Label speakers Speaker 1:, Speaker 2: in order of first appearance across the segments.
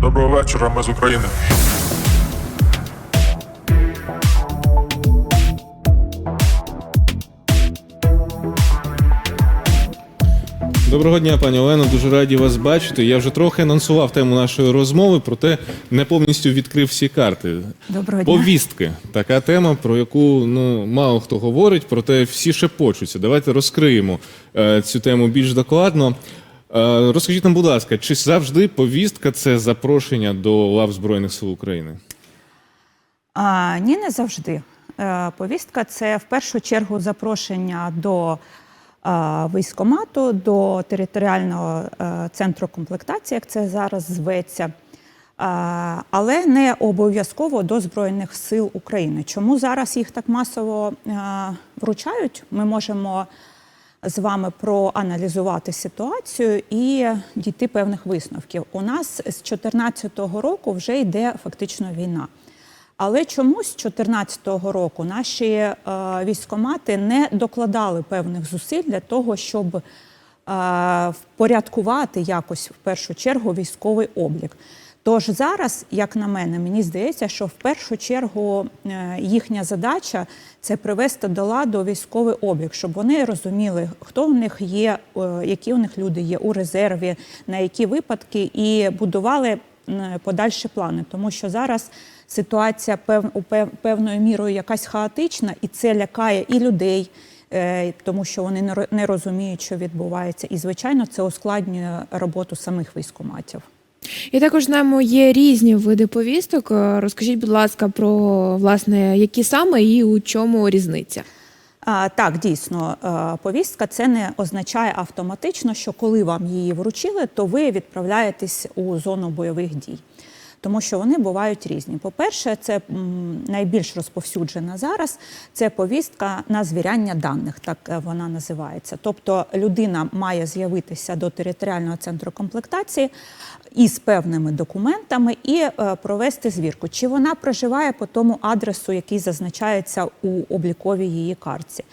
Speaker 1: Доброго вечора, ми з України.
Speaker 2: Доброго дня, пані Олено. Дуже раді вас бачити. Я вже трохи анонсував тему нашої розмови, проте не повністю відкрив всі карти.
Speaker 3: Доброго дня.
Speaker 2: Повістки така тема, про яку ну мало хто говорить, проте всі шепочуться. Давайте розкриємо е, цю тему більш докладно. Е, розкажіть нам, будь ласка, чи завжди повістка це запрошення до лав Збройних сил України?
Speaker 3: А, ні, не завжди. Е, Повістка це в першу чергу запрошення до е, військомату, до територіального центру комплектації, як це зараз зветься, але не обов'язково до Збройних сил України. Чому зараз їх так масово вручають? Ми можемо з вами проаналізувати ситуацію і дійти певних висновків. У нас з 2014 року вже йде фактично війна. Але чомусь з 2014 року наші е, військомати не докладали певних зусиль для того, щоб е, впорядкувати якось в першу чергу військовий облік. Тож зараз, як на мене, мені здається, що в першу чергу е, їхня задача це привести до ладу військовий облік, щоб вони розуміли, хто в них є, е, які у них люди є у резерві, на які випадки, і будували подальші плани. Тому що зараз ситуація певною мірою якась хаотична, і це лякає і людей. е, Тому що вони не розуміють, що відбувається, і звичайно, це ускладнює роботу самих військоматів.
Speaker 4: І також знаємо, є різні види повісток. Е, Розкажіть, будь ласка, про власне, які саме і у чому різниця?
Speaker 3: А, так, дійсно, е, повістка це не означає автоматично, що коли вам її вручили, то ви відправляєтесь у зону бойових дій. Тому що вони бувають різні. По-перше, це найбільш розповсюджена зараз. Це повістка на звіряння даних, так е, вона називається. Тобто людина має з'явитися до територіального центру комплектації із певними документами і е, провести звірку, чи вона проживає по тому адресу, який зазначається у обліковій її картці.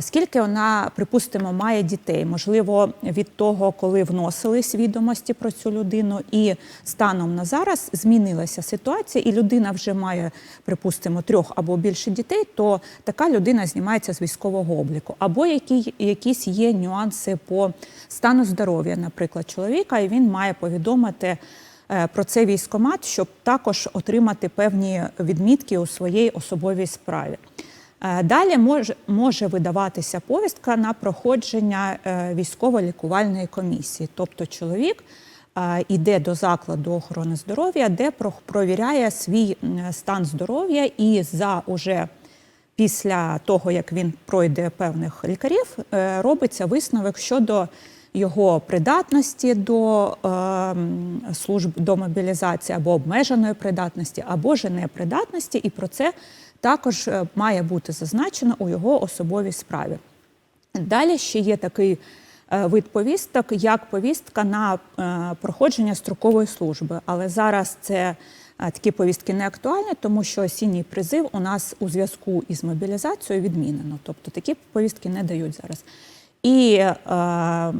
Speaker 3: Скільки вона, припустимо, має дітей? Можливо, від того, коли вносились відомості про цю людину, і станом на зараз змінилася ситуація, і людина вже має, припустимо, трьох або більше дітей, то така людина знімається з військового обліку. Або які, якісь є нюанси по стану здоров'я, наприклад, чоловіка, і він має повідомити. е, Про це військомат, щоб також отримати певні відмітки у своїй особовій справі. Е, Далі може, може видаватися повістка на проходження е, військово-лікувальної комісії. Тобто чоловік е, йде до закладу охорони здоров'я, де про- провіряє свій стан здоров'я і за уже після того, як він пройде певних лікарів, е, робиться висновок щодо його придатності до е, служб до мобілізації або обмеженої придатності, або ж непридатності, і про це також е, має бути зазначено у його особовій справі. Далі ще є такий е, вид повісток, як повістка на е, проходження строкової служби. Але зараз це такі повістки не актуальні, тому що осінній призив у нас у зв'язку із мобілізацією відмінено. Тобто такі повістки не дають зараз. І е, е,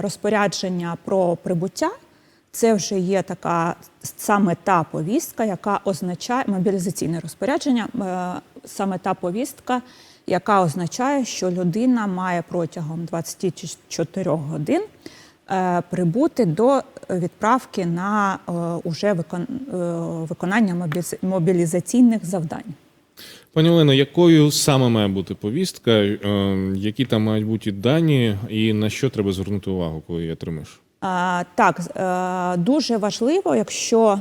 Speaker 3: розпорядження про прибуття це вже є така саме та повістка, яка означає мобілізаційне розпорядження, е, саме та повістка, яка означає, що людина має протягом 24 годин е, прибути до відправки на е, уже викон, виконання мобіліз- мобілізаційних завдань.
Speaker 2: Пані Олено, якою саме має бути повістка? Які там мають бути дані, і на що треба звернути увагу, коли її отримаєш?
Speaker 3: Так, е, дуже важливо, якщо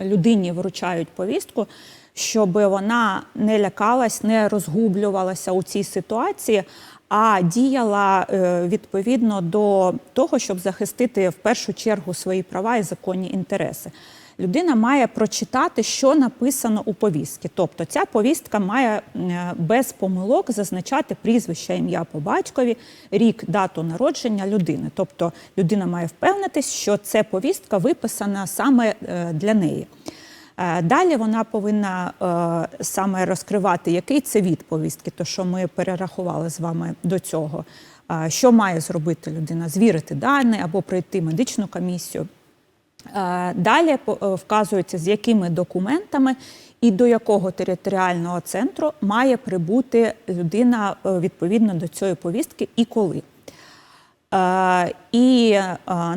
Speaker 3: людині вручають повістку, щоб вона не лякалась, не розгублювалася у цій ситуації, а діяла е, відповідно до того, щоб захистити в першу чергу свої права і законні інтереси. Людина має прочитати, що написано у повістці. Тобто ця повістка має е, без помилок зазначати прізвище, ім'я по батькові, рік, дату народження людини. Тобто людина має впевнитись, що ця повістка виписана саме е, для неї. Е, Далі вона повинна е, саме розкривати, який це від повістки, то що ми перерахували з вами до цього. Е, Що має зробити людина? Звірити дані або пройти медичну комісію. Е, Далі е, вказується, з якими документами і до якого територіального центру має прибути людина е, відповідно до цієї повістки і коли. І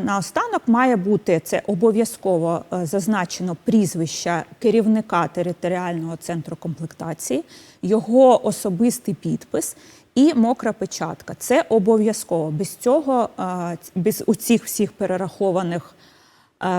Speaker 3: наостанок має бути це обов'язково зазначено прізвище керівника територіального центру комплектації, його особистий підпис і мокра печатка. Це обов'язково. Без цього, без у цих всіх перерахованих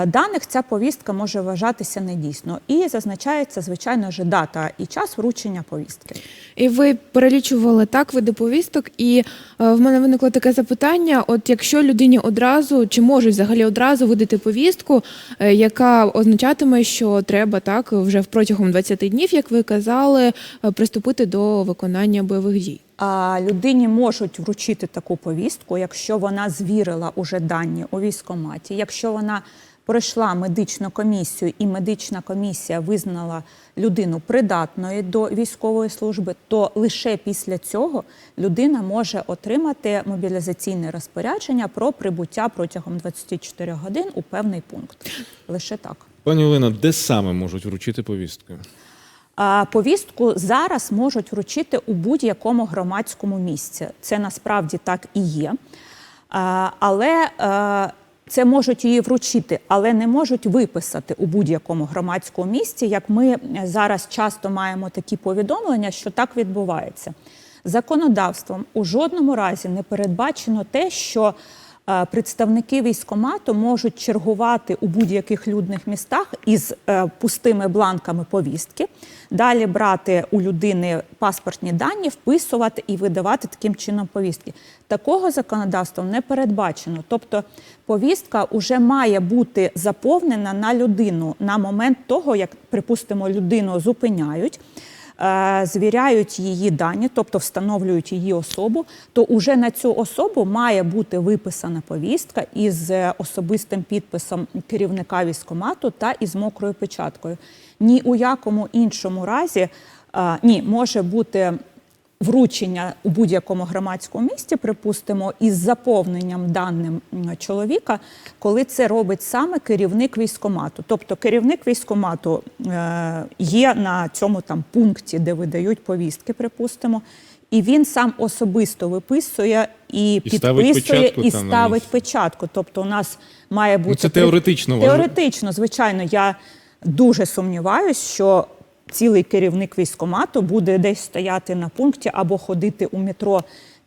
Speaker 3: даних ця повістка може вважатися недійсно. І зазначається, звичайно ж, дата і час вручення повістки.
Speaker 4: І ви перелічували так види повісток, і е, в мене виникло таке запитання: от якщо людині одразу чи можуть взагалі одразу видати повістку, е, яка означатиме, що треба так вже протягом 20 днів, як ви казали, е, приступити до виконання бойових дій.
Speaker 3: А людині можуть вручити таку повістку, якщо вона звірила уже дані у військкоматі, якщо вона пройшла медичну комісію і медична комісія визнала людину придатною до військової служби, то лише після цього людина може отримати мобілізаційне розпорядження про прибуття протягом 24 годин у певний пункт. Лише так.
Speaker 2: Пані Олена, де саме можуть вручити повістки?
Speaker 3: А, Повістку зараз можуть вручити у будь-якому громадському місці. Це насправді так і є. Але це можуть її вручити, але не можуть виписати у будь-якому громадському місці. Як ми зараз часто маємо такі повідомлення, що так відбувається. Законодавством у жодному разі не передбачено те, що представники військкомату можуть чергувати у будь-яких людних містах із е, пустими бланками повістки, далі брати у людини паспортні дані, вписувати і видавати таким чином повістки. Такого законодавством не передбачено. Тобто повістка вже має бути заповнена на людину на момент того, як, припустимо, людину зупиняють е, звіряють її дані, тобто встановлюють її особу, то уже на цю особу має бути виписана повістка із е, особистим підписом керівника військомату та із мокрою печаткою. Ні у якому іншому разі е, ні, може бути. Вручення у будь-якому громадському місті, припустимо, із заповненням даним чоловіка, коли це робить саме керівник військкомату. Тобто керівник військкомату е, є на цьому там пункті, де видають повістки, припустимо, і він сам особисто виписує і,
Speaker 2: І ставить
Speaker 3: підписує
Speaker 2: печатку
Speaker 3: і ставить печатку. Тобто, у нас має бути
Speaker 2: Ну, це теоретично.
Speaker 3: Теоретично, звичайно, я дуже сумніваюся, що цілий керівник військкомату буде десь стояти на пункті або ходити у метро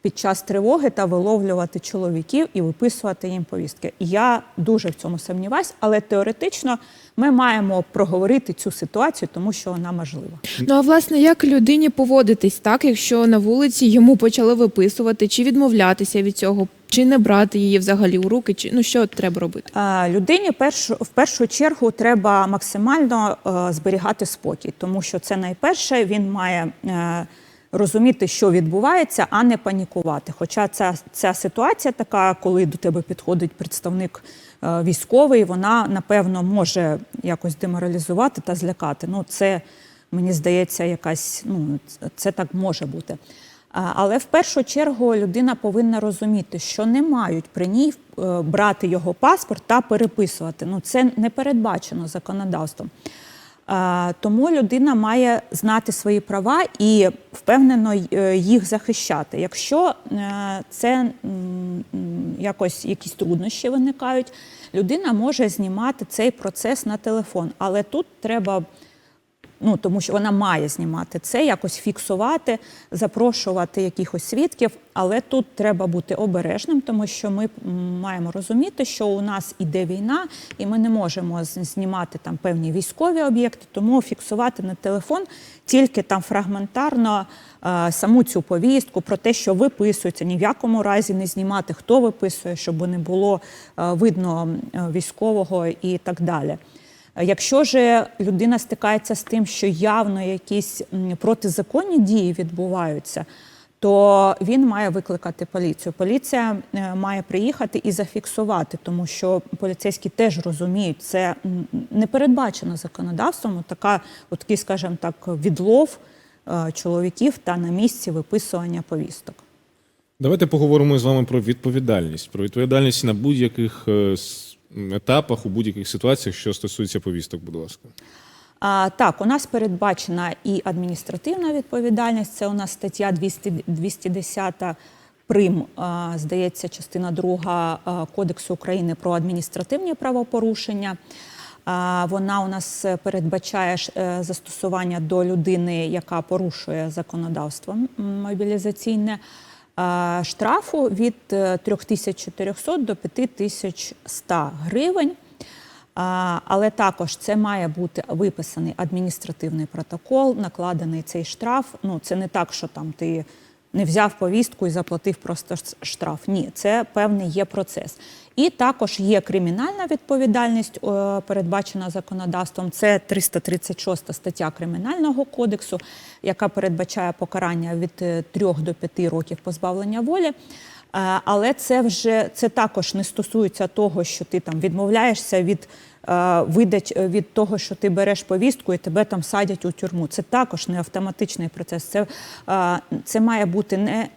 Speaker 3: під час тривоги та виловлювати чоловіків і виписувати їм повістки. Я дуже в цьому сумніваюся, але теоретично ми маємо проговорити цю ситуацію, тому що вона можлива.
Speaker 4: Ну а власне, як людині поводитись так, якщо на вулиці йому почали виписувати, чи відмовлятися від цього, чи не брати її взагалі у руки, чи ну що треба робити?
Speaker 3: Людині першу, в першу чергу треба максимально е, зберігати спокій, тому що це найперше він має е, розуміти, що відбувається, а не панікувати. Хоча ця, ця ситуація така, коли до тебе підходить представник е, військовий, вона напевно може якось деморалізувати та злякати. Ну, це мені здається, якась ну це- так може бути. Але в першу чергу людина повинна розуміти, що не мають при ній е, брати його паспорт та переписувати. Ну це не передбачено законодавством. Тому людина має знати свої права і впевнено е, їх захищати. Якщо е, це якось якісь труднощі виникають, людина може знімати цей процес на телефон. Але тут треба ну тому що вона має знімати це, якось фіксувати, запрошувати якихось свідків. Але тут треба бути обережним, тому що ми маємо розуміти, що у нас іде війна, і ми не можемо знімати там певні військові об'єкти, тому фіксувати на телефон тільки там фрагментарно е, саму цю повістку про те, що виписується, ні в якому разі не знімати, хто виписує, щоб не було е, видно е, військового і так далі. Якщо ж людина стикається з тим, що явно якісь протизаконні дії відбуваються, то він має викликати поліцію. Поліція е, має приїхати і зафіксувати, тому що поліцейські теж розуміють, це не передбачено законодавством. Така, от такий, скажімо так, відлов е, чоловіків та на місці виписування повісток.
Speaker 2: Давайте поговоримо з вами про відповідальність. Про відповідальність на будь-яких е, етапах, у будь-яких ситуаціях, що стосується повісток, будь ласка.
Speaker 3: А, так, у нас передбачена і адміністративна відповідальність. Це у нас стаття 200, 210 прим, а, здається, частина 2 Кодексу України про адміністративні правопорушення. А, Вона у нас передбачає е, застосування до людини, яка порушує законодавство мобілізаційне, штрафу від е, 3400 до 5100 гривень. Але також це має бути виписаний адміністративний протокол, накладений цей штраф. Ну це не так, що там ти не взяв повістку і заплатив просто штраф. Ні, це певний є процес. І також є кримінальна відповідальність, е, передбачена законодавством. Це 336 стаття Кримінального кодексу, яка передбачає покарання від 3 до 5 років позбавлення волі. Е, Але це вже це також не стосується того, що ти там відмовляєшся від е, видач від того, що ти береш повістку і тебе там садять у тюрму. Це також не автоматичний процес. Це, е, це має бути не.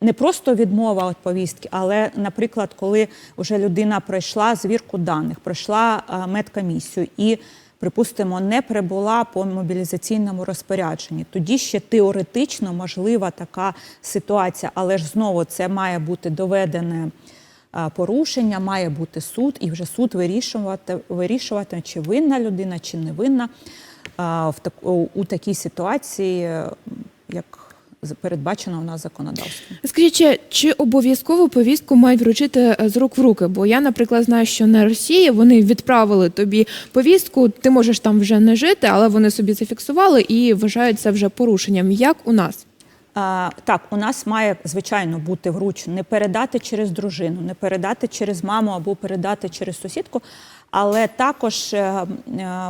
Speaker 3: Не просто відмова від повістки, але, наприклад, коли вже людина пройшла звірку даних, пройшла е, медкомісію і, припустимо, не прибула по мобілізаційному розпорядженні, тоді ще теоретично можлива така ситуація, але ж знову це має бути доведене е, порушення, має бути суд, і вже суд вирішувати, вирішувати чи винна людина, чи не винна е, в так, у, такій ситуації, е, як передбачено у нас законодавством.
Speaker 4: Скажіть, чи- обов'язково повістку мають вручити е, з рук в руки? Бо я, наприклад, знаю, що на Росії вони відправили тобі повістку, ти можеш там вже не жити, але вони собі зафіксували і вважають це вже порушенням. Як у нас?
Speaker 3: Так, у нас має звичайно бути вручено не передати через дружину, не передати через маму або передати через сусідку. Але також е, е,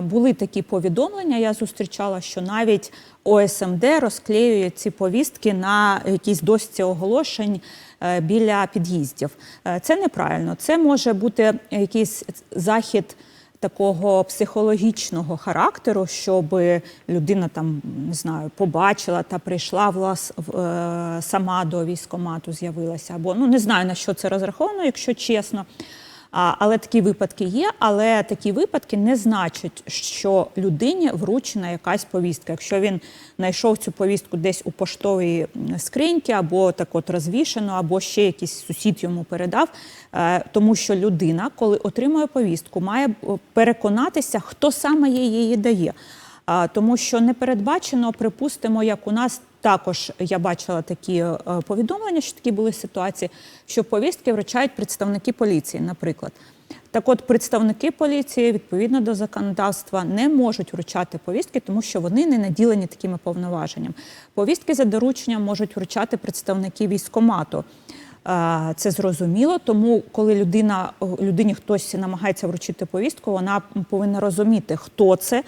Speaker 3: були такі повідомлення. Я зустрічала, що навіть ОСМД розклеює ці повістки на якійсь дошці оголошень е, біля під'їздів. Це неправильно. Це може бути якийсь захід такого психологічного характеру, щоб людина там не знаю, побачила та прийшла влас, е, сама до військомату, з'явилася. Або ну не знаю на що це розраховано, якщо чесно. Але такі випадки є. Але такі випадки не значать, що людині вручена якась повістка. Якщо він знайшов цю повістку десь у поштовій м, скриньці, або так от розвішено, або ще якийсь сусід йому передав. Е, Тому що людина, коли отримує повістку, має е, переконатися, хто саме її дає. Тому що не передбачено, припустимо, як у нас також я бачила такі е, повідомлення, що такі були ситуації, що повістки вручають представники поліції, наприклад. Так от представники поліції відповідно до законодавства не можуть вручати повістки, тому що вони не наділені такими повноваженнями. Повістки за дорученням можуть вручати представники військкомату. Це зрозуміло, тому коли людина людині хтось намагається вручити повістку, вона повинна розуміти, хто це.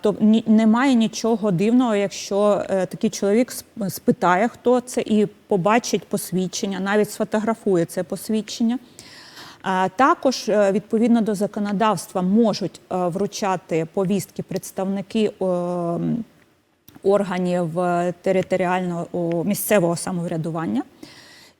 Speaker 3: То немає нічого дивного, якщо е, такий чоловік спитає, хто це, і побачить посвідчення, навіть сфотографує це посвідчення. Також е, відповідно до законодавства можуть е, вручати повістки представники органів територіального місцевого самоврядування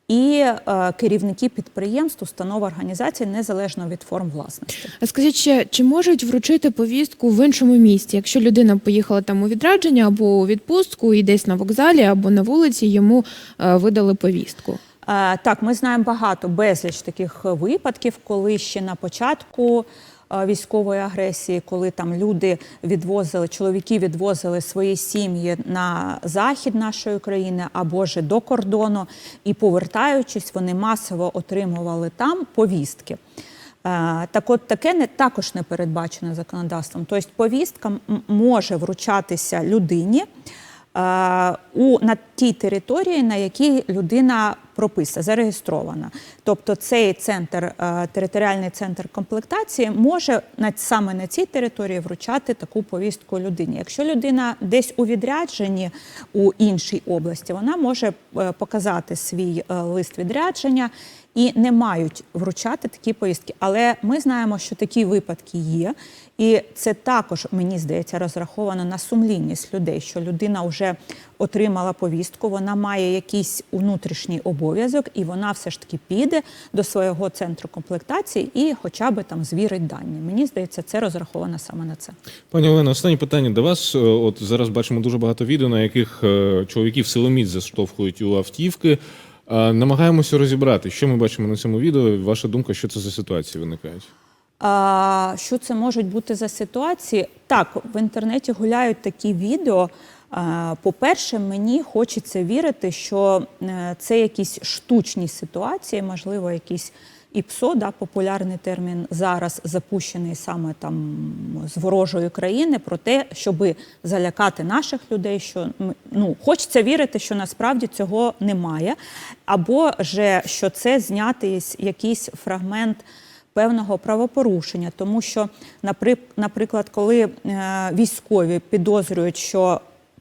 Speaker 3: і е, керівники підприємств, установ організацій незалежно від форм власності.
Speaker 4: А Скажіть ще, чи можуть вручити повістку в іншому місті, якщо людина поїхала там у відрядження або у відпустку, і десь на вокзалі або на вулиці йому е, видали повістку?
Speaker 3: Е, Так, ми знаємо багато безліч таких випадків, коли ще на початку військової агресії, коли там люди відвозили, чоловіки відвозили свої сім'ї на захід нашої країни або ж до кордону, і повертаючись, вони масово отримували там повістки. Е, Так от таке не також не передбачено законодавством. Тобто повістка може вручатися людині е, у на тій території, на якій людина прописана, зареєстрована. Тобто цей центр, е, територіальний центр комплектації може саме на цій території вручати таку повістку людині. Якщо людина десь у відрядженні у іншій області, вона може е, показати свій е, лист відрядження і не мають вручати такі повістки. Але ми знаємо, що такі випадки є, і це також мені здається розраховано на сумлінність людей, що людина вже отримала повістку. вона має якийсь внутрішній обов'язок, і вона все ж таки піде до свого центру комплектації і хоча б там звірить дані. Мені здається, це розраховано саме на це.
Speaker 2: Пані Олено, останнє питання до вас. Е, От зараз бачимо дуже багато відео, на яких е, чоловіків силоміць заштовхують у автівки. Намагаємося розібрати, що ми бачимо на цьому відео. Ваша думка, що це за ситуації виникають?
Speaker 3: А, що це можуть бути за ситуації? Так, в інтернеті гуляють такі відео. По-перше, мені хочеться вірити, що е, це якісь штучні ситуації, можливо, якісь ІПСО, да, популярний термін зараз запущений саме там з ворожої країни, про те, щоб залякати наших людей, що ну, хочеться вірити, що насправді цього немає, або же що це знятий якийсь фрагмент певного правопорушення, тому що, наприклад, коли е, військові підозрюють, що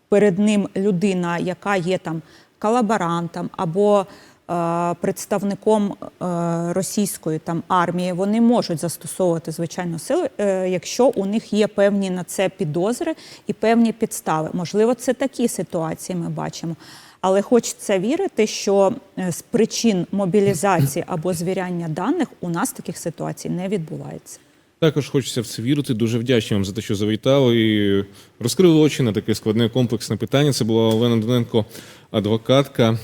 Speaker 3: перед ним людина, яка є там колаборантом або е, представником е, російської там армії, вони можуть застосовувати звичайно сили, е, якщо у них є певні на це підозри і певні підстави. Можливо, це такі ситуації ми бачимо. Але хочеться вірити, що е, з причин мобілізації або звіряння даних у нас таких ситуацій не відбувається.
Speaker 2: Також хочеться в це вірити. Дуже вдячні вам за те, що завітали і розкрили очі на таке складне комплексне питання. Це була Олена Доненко, адвокатка.